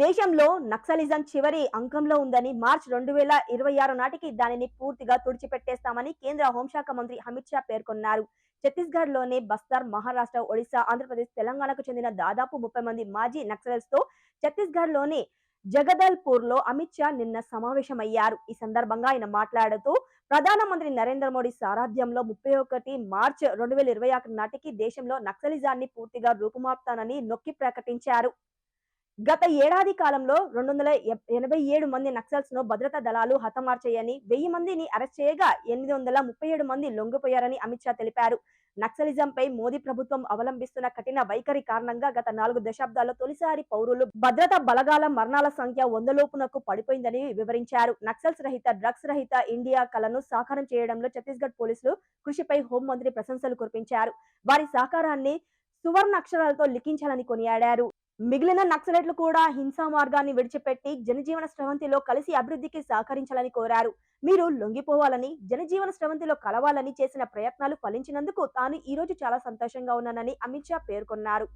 దేశంలో నక్సలిజం చివరి అంకంలో ఉందని మార్చ్ రెండు వేల ఇరవై ఆరు నాటికి దానిని పూర్తిగా తుడిచిపెట్టేస్తామని కేంద్ర హోంశాఖ మంత్రి అమిత్ షా పేర్కొన్నారు. ఛత్తీస్గఢ్లోని బస్తర్ మహారాష్ట్ర ఒడిశా ఆంధ్రప్రదేశ్ తెలంగాణకు చెందిన దాదాపు ముప్పై మంది మాజీ నక్సలైట్స్తో ఛత్తీస్గఢ్లోని జగదల్పూర్లో అమిత్ షా నిన్న సమావేశమయ్యారు. ఈ సందర్భంగా ఆయన మాట్లాడుతూ ప్రధానమంత్రి నరేంద్ర మోడీ సారథ్యంలో ముప్పై ఒకటి మార్చ్ రెండు వేల ఇరవై ఒకటి నాటికి దేశంలో నక్సలిజాన్ని పూర్తిగా రూపుమాపుతానని నొక్కి ప్రకటించారు. గత ఏడాది కాలంలో రెండు వందల ఎనభై ఏడు మంది నక్సల్స్ను భద్రతా దళాలు హతమార్చాయని వెయ్యి మందిని అరెస్ట్ చేయగా ఎనిమిది వందల ముప్పై ఏడు మంది లొంగిపోయారని అమిత్ షా తెలిపారు. నక్సలిజంపై మోదీ ప్రభుత్వం అవలంబిస్తున్న కఠిన వైఖరి కారణంగా గత నాలుగు దశాబ్దాల్లో తొలిసారి పౌరులు భద్రతా బలగాల మరణాల సంఖ్య వందలోపునకు పడిపోయిందని వివరించారు. నక్సల్స్ రహిత డ్రగ్స్ రహిత ఇండియా కలను సాకారం చేయడంలో ఛత్తీస్గఢ్ పోలీసులు కృషిపై హోంమంత్రి ప్రశంసలు కురిపించారు. వారి సహకారాన్ని సువర్ణ అక్షరాలతో లిఖించాలని కొనియాడారు. మిగిలిన నక్సలైట్లు కూడా హింసా మార్గాన్ని విడిచిపెట్టి జనజీవన స్రవంతిలో కలిసి అభివృద్ధికి సహకరించాలని కోరారు. మీరు లొంగిపోవాలని జనజీవన స్రవంతిలో కలవాలని చేసిన ప్రయత్నాలు ఫలించినందుకు తాను ఈ రోజు చాలా సంతోషంగా ఉన్నానని అమిత్ షా పేర్కొన్నారు.